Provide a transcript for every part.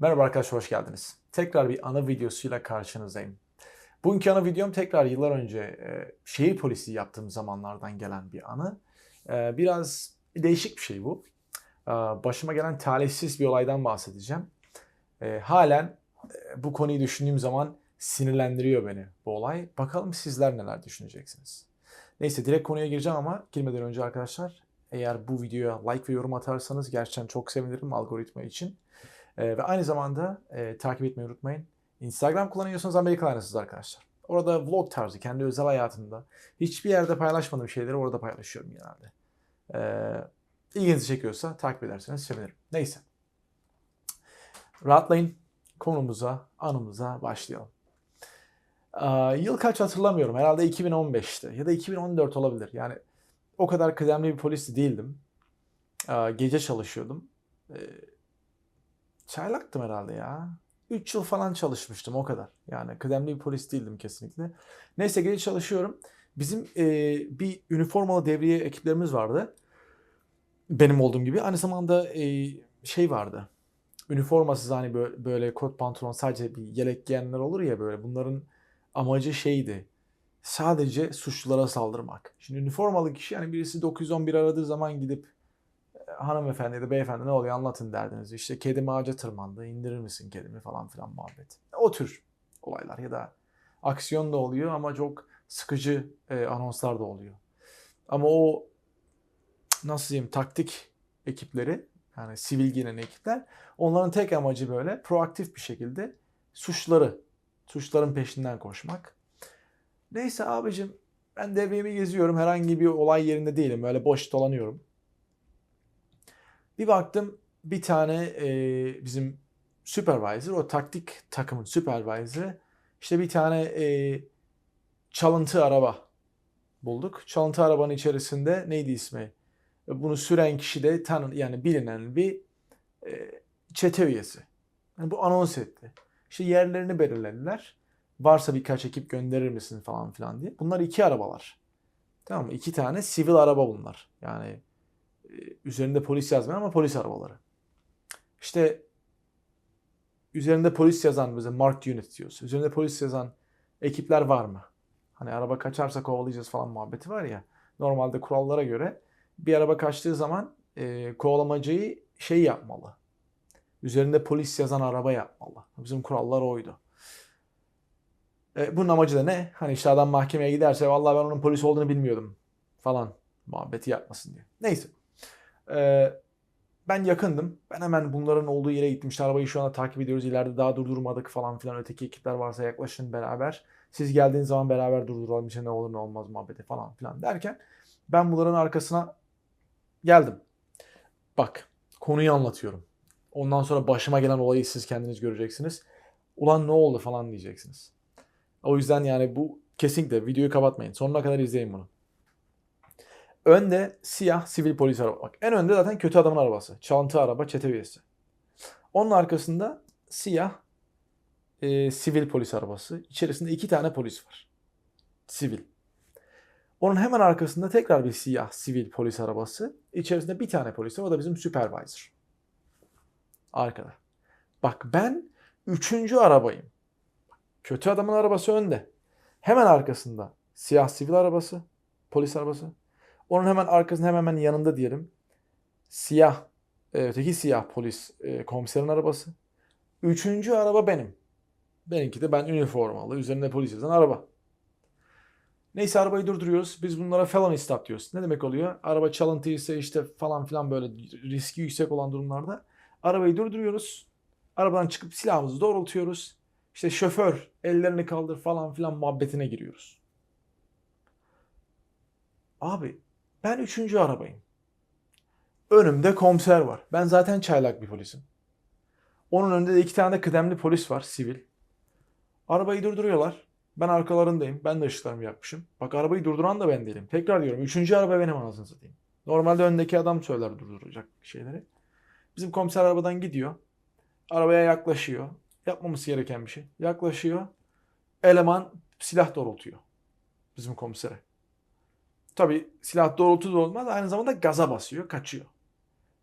Merhaba arkadaşlar hoş geldiniz. Tekrar bir ana videosuyla karşınızdayım. Bugünkü ana videom tekrar yıllar önce e, şehir polisi yaptığım zamanlardan gelen bir anı. E, biraz değişik bir şey bu. E, başıma gelen talihsiz bir olaydan bahsedeceğim. E, halen e, bu konuyu düşündüğüm zaman sinirlendiriyor beni bu olay. Bakalım sizler neler düşüneceksiniz. Neyse direkt konuya gireceğim ama girmeden önce arkadaşlar eğer bu videoya like ve yorum atarsanız gerçekten çok sevinirim algoritma için. Ee, ve aynı zamanda e, takip etmeyi unutmayın. Instagram kullanıyorsanız Amerikalanısınız arkadaşlar. Orada vlog tarzı, kendi özel hayatımda hiçbir yerde paylaşmadığım şeyleri orada paylaşıyorum genelde. Ee, ilginizi çekiyorsa takip ederseniz sevinirim. Neyse. Rahatlayın. Konumuza, anımıza başlayalım. Ee, yıl kaç hatırlamıyorum. Herhalde 2015'te ya da 2014 olabilir. Yani o kadar kıdemli bir polis değildim. Ee, gece çalışıyordum. Ee, Çaylaktım herhalde ya. 3 yıl falan çalışmıştım o kadar. Yani kıdemli bir polis değildim kesinlikle. Neyse gece çalışıyorum. Bizim e, bir üniformalı devriye ekiplerimiz vardı. Benim olduğum gibi. Aynı zamanda e, şey vardı. Üniformasız hani böyle, böyle kot pantolon sadece bir yelek giyenler olur ya böyle. Bunların amacı şeydi. Sadece suçlulara saldırmak. Şimdi üniformalı kişi yani birisi 911 aradığı zaman gidip hanımefendi da beyefendi ne oluyor anlatın derdiniz. İşte kedim ağaca tırmandı indirir misin kedimi falan filan muhabbet. O tür olaylar ya da aksiyon da oluyor ama çok sıkıcı e, anonslar da oluyor. Ama o nasıl diyeyim taktik ekipleri yani sivil giyinen ekipler onların tek amacı böyle proaktif bir şekilde suçları suçların peşinden koşmak. Neyse abicim ben devremi geziyorum herhangi bir olay yerinde değilim öyle boş dolanıyorum. Bir baktım bir tane e, bizim supervisor, o taktik takımın supervisor'ı işte bir tane e, çalıntı araba bulduk. Çalıntı arabanın içerisinde neydi ismi? Bunu süren kişi de tanın yani bilinen bir e, çete üyesi. Yani bu anons etti. İşte yerlerini belirlediler. Varsa birkaç ekip gönderir misin falan filan diye. Bunlar iki arabalar. Tamam mı? İki tane sivil araba bunlar. Yani üzerinde polis yazmayan ama polis arabaları. İşte üzerinde polis yazan bize marked unit diyoruz. Üzerinde polis yazan ekipler var mı? Hani araba kaçarsa kovalayacağız falan muhabbeti var ya. Normalde kurallara göre bir araba kaçtığı zaman e, kovalamacayı şey yapmalı. Üzerinde polis yazan araba yapmalı. Bizim kurallar oydu. E, bunun amacı da ne? Hani işte adam mahkemeye giderse vallahi ben onun polis olduğunu bilmiyordum falan muhabbeti yapmasın diye. Neyse. Ee, ben yakındım. Ben hemen bunların olduğu yere gittim. İşte arabayı şu anda takip ediyoruz. İleride daha durdurmadık falan filan. Öteki ekipler varsa yaklaşın beraber. Siz geldiğiniz zaman beraber durduralım. İşte ne olur ne olmaz muhabbeti falan filan derken ben bunların arkasına geldim. Bak konuyu anlatıyorum. Ondan sonra başıma gelen olayı siz kendiniz göreceksiniz. Ulan ne oldu falan diyeceksiniz. O yüzden yani bu kesinlikle videoyu kapatmayın. Sonuna kadar izleyin bunu. Önde siyah sivil polis araba. Bak en önde zaten kötü adamın arabası. Çalıntı araba, çete üyesi. Onun arkasında siyah e, sivil polis arabası. İçerisinde iki tane polis var. Sivil. Onun hemen arkasında tekrar bir siyah sivil polis arabası. İçerisinde bir tane polis var. O da bizim supervisor. Arkada. Bak ben üçüncü arabayım. Kötü adamın arabası önde. Hemen arkasında siyah sivil arabası, polis arabası. Onun hemen arkasında hemen hemen yanında diyelim. Siyah, e, öteki siyah polis e, komiserin arabası. Üçüncü araba benim. Benimki de ben üniformalı, üzerinde polis yazan araba. Neyse arabayı durduruyoruz. Biz bunlara felony stop diyoruz. Ne demek oluyor? Araba çalıntıysa işte falan filan böyle riski yüksek olan durumlarda arabayı durduruyoruz. Arabadan çıkıp silahımızı doğrultuyoruz. İşte şoför ellerini kaldır falan filan muhabbetine giriyoruz. Abi ben üçüncü arabayım. Önümde komiser var. Ben zaten çaylak bir polisim. Onun önünde de iki tane de kıdemli polis var sivil. Arabayı durduruyorlar. Ben arkalarındayım. Ben de ışıklarımı yakmışım. Bak arabayı durduran da ben değilim. Tekrar diyorum. Üçüncü araba benim anasını satayım. Normalde öndeki adam söyler durduracak şeyleri. Bizim komiser arabadan gidiyor. Arabaya yaklaşıyor. Yapmaması gereken bir şey. Yaklaşıyor. Eleman silah doğrultuyor. Bizim komisere. Tabi silah doğrultu da olmaz. Aynı zamanda gaza basıyor. Kaçıyor.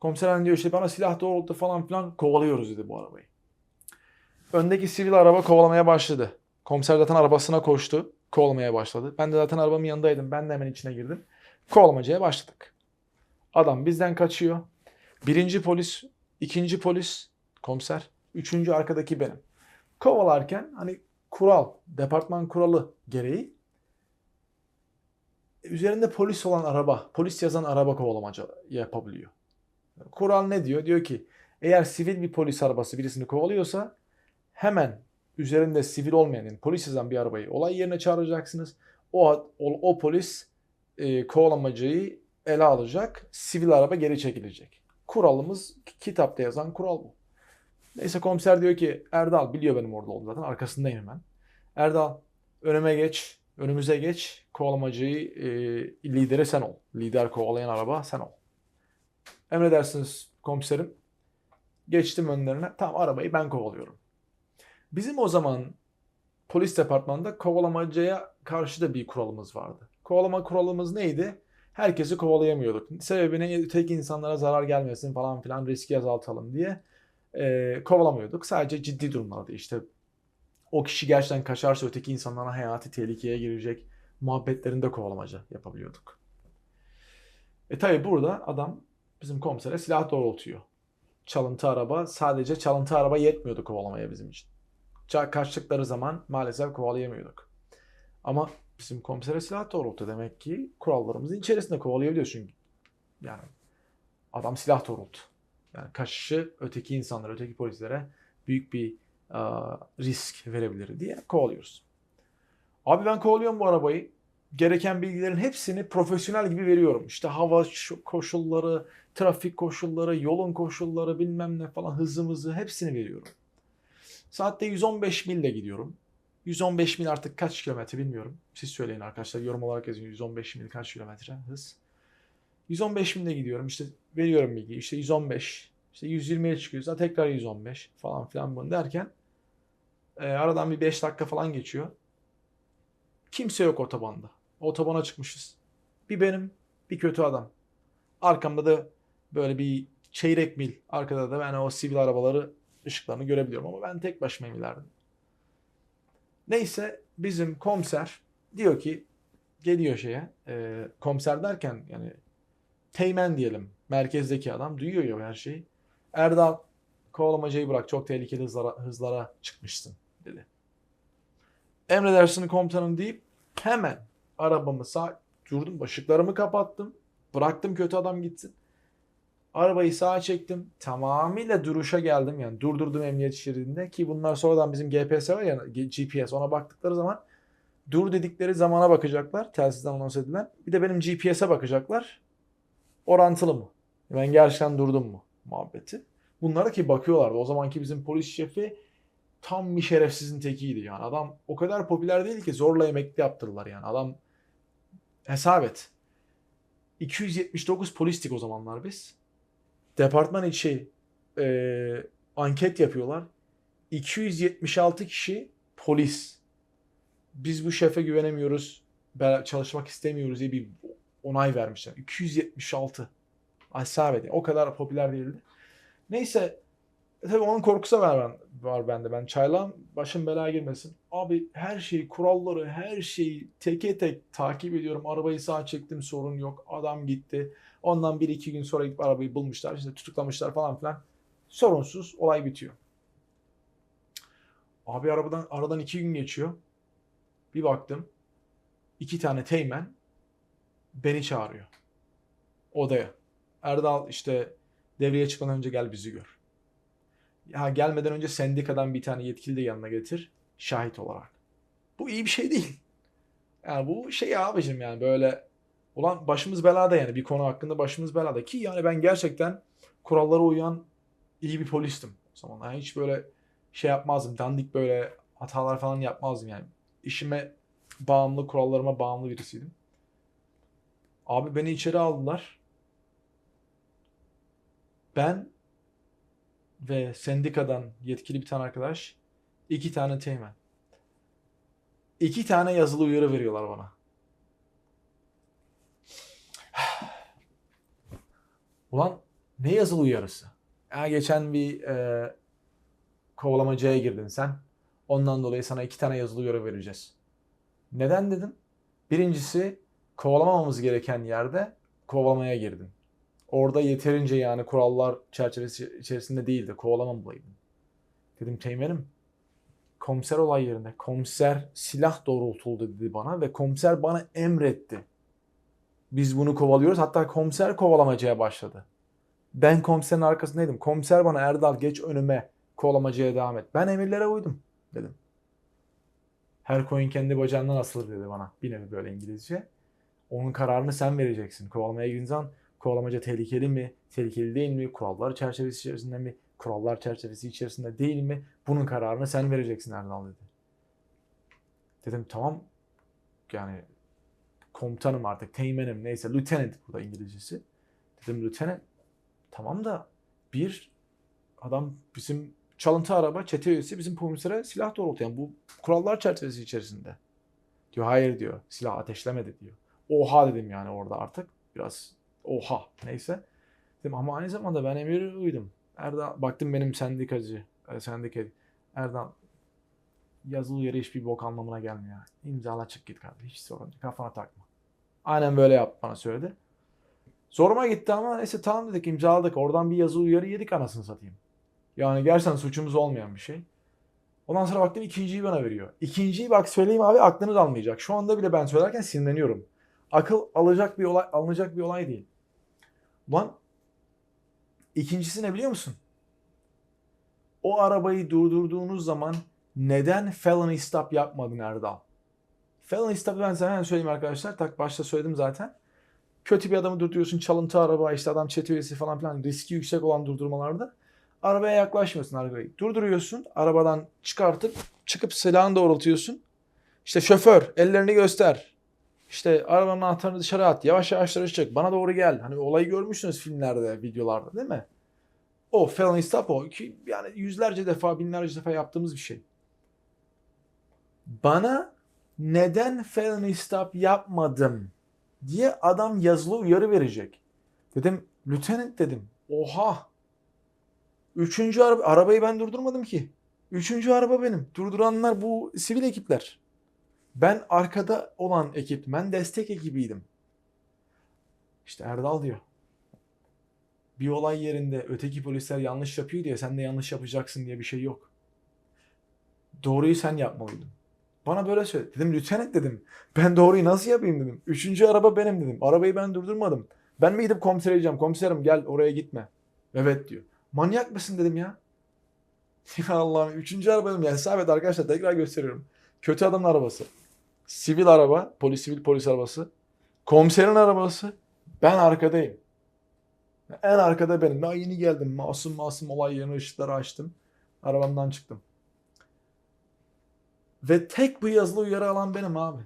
Komiser hani diyor işte bana silah doğrultu falan filan kovalıyoruz dedi bu arabayı. öndeki sivil araba kovalamaya başladı. Komiser zaten arabasına koştu. Kovalamaya başladı. Ben de zaten arabamın yanındaydım. Ben de hemen içine girdim. Kovalamacaya başladık. Adam bizden kaçıyor. Birinci polis, ikinci polis, komiser, üçüncü arkadaki benim. Kovalarken hani kural, departman kuralı gereği üzerinde polis olan araba, polis yazan araba kovalamaca yapabiliyor. Kural ne diyor? Diyor ki eğer sivil bir polis arabası birisini kovalıyorsa hemen üzerinde sivil olmayan yani polis yazan bir arabayı olay yerine çağıracaksınız. O, o, o polis e, kovalamacayı ele alacak. Sivil araba geri çekilecek. Kuralımız kitapta yazan kural bu. Neyse komiser diyor ki Erdal biliyor benim orada olduğumu zaten arkasındayım hemen. Erdal önüme geç, önümüze geç. Kovalamacıyı e, lideri sen ol. Lider kovalayan araba sen ol. Emredersiniz komiserim. Geçtim önlerine. Tamam arabayı ben kovalıyorum. Bizim o zaman polis departmanında kovalamacaya karşı da bir kuralımız vardı. Kovalama kuralımız neydi? Herkesi kovalayamıyorduk. Sebebi ne? Tek insanlara zarar gelmesin falan filan riski azaltalım diye e, kovalamıyorduk. Sadece ciddi durumlarda işte o kişi gerçekten kaçarsa öteki insanların hayatı tehlikeye girecek muhabbetlerinde kovalamaca yapabiliyorduk. E tabi burada adam bizim komisere silah doğrultuyor. Çalıntı araba sadece çalıntı araba yetmiyordu kovalamaya bizim için. Kaçtıkları zaman maalesef kovalayamıyorduk. Ama bizim komisere silah doğrultuyor. Demek ki kurallarımızın içerisinde kovalayabiliyor çünkü. Yani adam silah doğrultu. Yani kaçışı öteki insanlara, öteki polislere büyük bir risk verebilir diye kovalıyoruz. Abi ben kovalıyorum bu arabayı. Gereken bilgilerin hepsini profesyonel gibi veriyorum. İşte hava şu- koşulları, trafik koşulları, yolun koşulları bilmem ne falan hızımızı hepsini veriyorum. Saatte 115 mille gidiyorum. 115 mil artık kaç kilometre bilmiyorum. Siz söyleyin arkadaşlar yorum olarak yazın 115 mil kaç kilometre hız. 115 mille gidiyorum işte veriyorum bilgi işte 115 işte 120'ye çıkıyorsa tekrar 115 falan filan bunu derken e, aradan bir 5 dakika falan geçiyor. Kimse yok otobanda. Otobana çıkmışız. Bir benim bir kötü adam. Arkamda da böyle bir çeyrek mil arkada da ben o sivil arabaları ışıklarını görebiliyorum ama ben tek başımayım ileride. Neyse bizim komiser diyor ki geliyor şeye e, komiser derken yani teğmen diyelim merkezdeki adam duyuyor ya her şeyi. Erdal kovalamacayı bırak çok tehlikeli hızlara, hızlara çıkmışsın dedi. Emredersini komutanım deyip hemen arabamı sağ durdum ışıklarımı kapattım bıraktım kötü adam gitsin. Arabayı sağa çektim. Tamamıyla duruşa geldim. Yani durdurdum emniyet şeridinde ki bunlar sonradan bizim GPS var ya GPS ona baktıkları zaman dur dedikleri zamana bakacaklar. Telsizden anons edilen. Bir de benim GPS'e bakacaklar. Orantılı mı? Ben gerçekten durdum mu? Muhabbeti. Bunlara ki bakıyorlardı. O zamanki bizim polis şefi tam bir şerefsizin tekiydi yani. Adam o kadar popüler değil ki zorla emekli yaptırdılar yani. Adam hesap et. 279 polistik o zamanlar biz. Departman içi e, anket yapıyorlar. 276 kişi polis. Biz bu şefe güvenemiyoruz. Çalışmak istemiyoruz diye bir onay vermişler. 276. Hesap edin. O kadar popüler değildi. Neyse e, tabii onun korkusu var, ben, var bende. Ben çaylağım başım belaya girmesin. Abi her şeyi, kuralları, her şeyi teke tek takip ediyorum. Arabayı sağa çektim sorun yok. Adam gitti. Ondan bir iki gün sonra gidip arabayı bulmuşlar. işte tutuklamışlar falan filan. Sorunsuz olay bitiyor. Abi arabadan aradan iki gün geçiyor. Bir baktım. iki tane teğmen beni çağırıyor. Odaya. Erdal işte devreye çıkmadan önce gel bizi gör. Ya gelmeden önce sendikadan bir tane yetkili de yanına getir. Şahit olarak. Bu iyi bir şey değil. Yani bu şey abicim yani böyle ulan başımız belada yani bir konu hakkında başımız belada ki yani ben gerçekten kurallara uyan iyi bir polistim o zaman. Yani hiç böyle şey yapmazdım. Dandik böyle hatalar falan yapmazdım yani. İşime bağımlı, kurallarıma bağımlı birisiydim. Abi beni içeri aldılar. Ben ve sendikadan yetkili bir tane arkadaş, iki tane teğmen. İki tane yazılı uyarı veriyorlar bana. Ulan ne yazılı uyarısı? Ya geçen bir e, kovalamacaya girdin sen. Ondan dolayı sana iki tane yazılı görev vereceğiz. Neden dedim? Birincisi kovalamamamız gereken yerde kovalamaya girdin. Orada yeterince yani kurallar çerçevesi içerisinde değildi. Kovalamamalıydın. Dedim teğmenim komiser olay yerinde komiser silah doğrultuldu dedi bana ve komiser bana emretti. Biz bunu kovalıyoruz. Hatta komiser kovalamacaya başladı. Ben komiserin arkasındaydım. Komiser bana Erdal geç önüme kovalamacaya devam et. Ben emirlere uydum dedim. Her koyun kendi bacağından asılır dedi bana. Bir nevi böyle İngilizce. Onun kararını sen vereceksin. Kovalamaya girdiğin zaman kovalamaca tehlikeli mi, tehlikeli değil mi, kurallar çerçevesi içerisinde mi, kurallar çerçevesi içerisinde değil mi, bunun kararını sen vereceksin Erdal dedi. Dedim tamam yani komutanım artık, teğmenim neyse, lieutenant burada İngilizcesi. Dedim lieutenant tamam da bir adam bizim çalıntı araba çete üyesi bizim komisere silah doğrultuyor. Yani bu kurallar çerçevesi içerisinde. Diyor hayır diyor silah ateşlemedi diyor. Oha dedim yani orada artık biraz oha neyse. Dedim ama aynı zamanda ben emir uydum. Erdal baktım benim sendikacı, e, sendika Erdal yazılı yere hiçbir bok anlamına gelmiyor. İmzala çık git kardeşim. Hiç sorun değil. Kafana takma. Aynen böyle yap bana söyledi. Zoruma gitti ama neyse tamam dedik imzaladık. Oradan bir yazılı uyarı yedik anasını satayım. Yani gerçekten suçumuz olmayan bir şey. Ondan sonra baktım ikinciyi bana veriyor. İkinciyi bak söyleyeyim abi aklınız almayacak. Şu anda bile ben söylerken sinirleniyorum. Akıl alacak bir olay, alınacak bir olay değil. Ulan ikincisi ne biliyor musun? O arabayı durdurduğunuz zaman neden felony stop yapmadın Erdal? Felony stop'ı ben hemen söyleyeyim arkadaşlar. Tak başta söyledim zaten. Kötü bir adamı durduruyorsun. Çalıntı araba, işte adam çete falan filan. Riski yüksek olan durdurmalarda. Arabaya yaklaşmıyorsun arabayı. Durduruyorsun. Arabadan çıkartıp çıkıp silahını doğrultuyorsun. İşte şoför ellerini göster. İşte arabanın anahtarını dışarı at. Yavaş yavaş dışarı çık. Bana doğru gel. Hani olayı görmüşsünüz filmlerde, videolarda değil mi? O felony stop o. Ki yani yüzlerce defa, binlerce defa yaptığımız bir şey. Bana neden felony stop yapmadım diye adam yazılı uyarı verecek. Dedim lieutenant dedim. Oha. Üçüncü araba, arabayı ben durdurmadım ki. Üçüncü araba benim. Durduranlar bu sivil ekipler. Ben arkada olan ekip, ben destek ekibiydim. İşte Erdal diyor. Bir olay yerinde öteki polisler yanlış yapıyor diye sen de yanlış yapacaksın diye bir şey yok. Doğruyu sen yapmalıydın. Bana böyle söyledi. Dedim lieutenant dedim. Ben doğruyu nasıl yapayım dedim. Üçüncü araba benim dedim. Arabayı ben durdurmadım. Ben mi gidip komisere diyeceğim. Komiserim gel oraya gitme. Evet diyor. Manyak mısın dedim ya. Allah'ım. Üçüncü araba dedim. Yani evet arkadaşlar tekrar gösteriyorum. Kötü adamın arabası. Sivil araba. Polis sivil polis arabası. Komiserin arabası. Ben arkadayım. En arkada benim. Daha yeni geldim. Masum masum olay yerine ışıkları açtım. Arabamdan çıktım. Ve tek bu yazılı uyarı alan benim abi.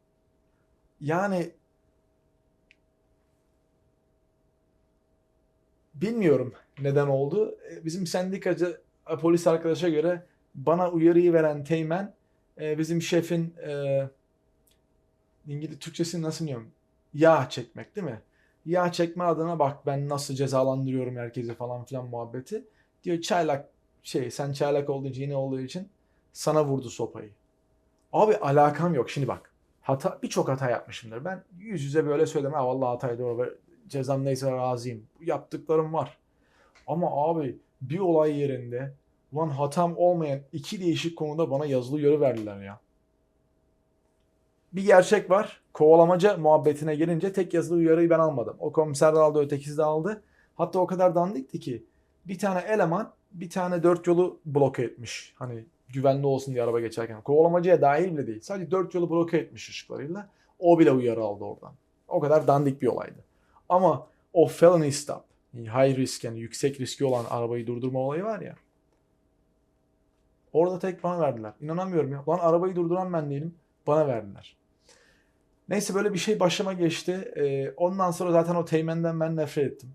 yani bilmiyorum neden oldu. Bizim sendikacı polis arkadaşa göre bana uyarıyı veren teğmen e, bizim şefin e, İngiliz Türkçesini nasıl diyorum? Yağ çekmek değil mi? Yağ çekme adına bak ben nasıl cezalandırıyorum herkese falan filan muhabbeti. Diyor çaylak şey sen çaylak olduğu için yine olduğu için sana vurdu sopayı. Abi alakam yok. Şimdi bak. Hata birçok hata yapmışımdır. Ben yüz yüze böyle söyleme. Ha vallahi hataydı o. Cezam neyse razıyım. Yaptıklarım var. Ama abi bir olay yerinde ulan hatam olmayan iki değişik konuda bana yazılı uyarı verdiler ya. Bir gerçek var. Kovalamaca muhabbetine gelince tek yazılı uyarıyı ben almadım. O komiser de aldı, ötekisi de aldı. Hatta o kadar dandikti ki bir tane eleman bir tane dört yolu bloke etmiş. Hani güvenli olsun diye araba geçerken. Kovalamacaya dahil bile değil. Sadece dört yolu bloke etmiş ışıklarıyla. O bile uyarı aldı oradan. O kadar dandik bir olaydı. Ama o felony stop, high risk yani yüksek riski olan arabayı durdurma olayı var ya. Orada tek bana verdiler. İnanamıyorum ya. Lan arabayı durduran ben değilim. Bana verdiler. Neyse böyle bir şey başıma geçti. Ee, ondan sonra zaten o teğmenden ben nefret ettim.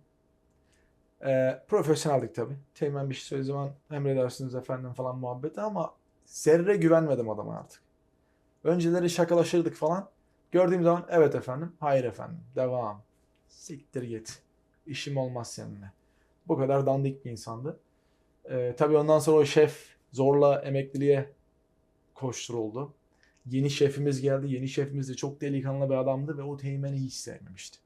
Ee, profesyoneldik tabii. Teğmen bir şey söylediği zaman emredersiniz efendim falan muhabbeti ama zerre güvenmedim adama artık. Önceleri şakalaşırdık falan. Gördüğüm zaman evet efendim, hayır efendim, devam. Siktir git. İşim olmaz seninle. Bu kadar dandik bir insandı. Ee, tabii ondan sonra o şef zorla emekliliğe koşturuldu. Yeni şefimiz geldi. Yeni şefimiz de çok delikanlı bir adamdı ve o teğmeni hiç sevmemişti.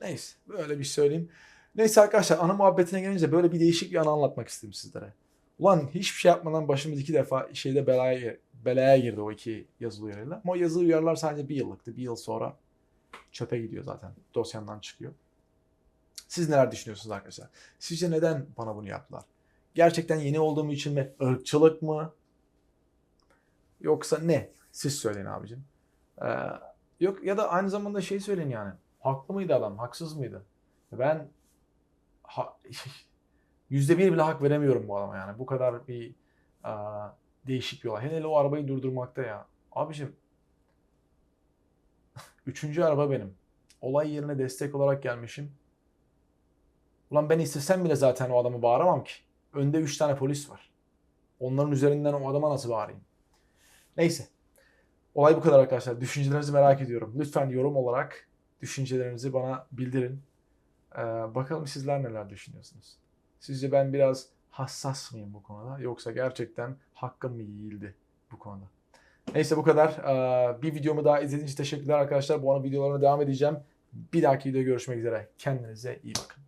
Neyse böyle bir söyleyeyim. Neyse arkadaşlar ana muhabbetine gelince böyle bir değişik bir anı anlatmak istedim sizlere. Ulan hiçbir şey yapmadan başımız iki defa şeyde belaya, belaya girdi o iki yazılı uyarıyla. Ama o yazılı uyarılar sadece bir yıllıktı. Bir yıl sonra çöpe gidiyor zaten. Dosyandan çıkıyor. Siz neler düşünüyorsunuz arkadaşlar? Sizce neden bana bunu yaptılar? Gerçekten yeni olduğum için mi? Irkçılık mı? Yoksa ne? Siz söyleyin abicim. Ee, yok ya da aynı zamanda şey söyleyin yani. Haklı mıydı adam? Haksız mıydı? Ben ha, yüzde bir bile hak veremiyorum bu adama yani. Bu kadar bir aa, değişik bir olay. Hele o arabayı durdurmakta ya. Abicim üçüncü araba benim. Olay yerine destek olarak gelmişim. Ulan ben istesem bile zaten o adamı bağıramam ki. Önde 3 tane polis var. Onların üzerinden o adama nasıl bağırayım? Neyse. Olay bu kadar arkadaşlar. Düşüncelerinizi merak ediyorum. Lütfen yorum olarak düşüncelerinizi bana bildirin. Ee, bakalım sizler neler düşünüyorsunuz? Sizce ben biraz hassas mıyım bu konuda? Yoksa gerçekten hakkım mı yiyildi bu konuda? Neyse bu kadar. Ee, bir videomu daha izlediğiniz için teşekkürler arkadaşlar. Bu ana videolarına devam edeceğim. Bir dahaki videoda görüşmek üzere. Kendinize iyi bakın.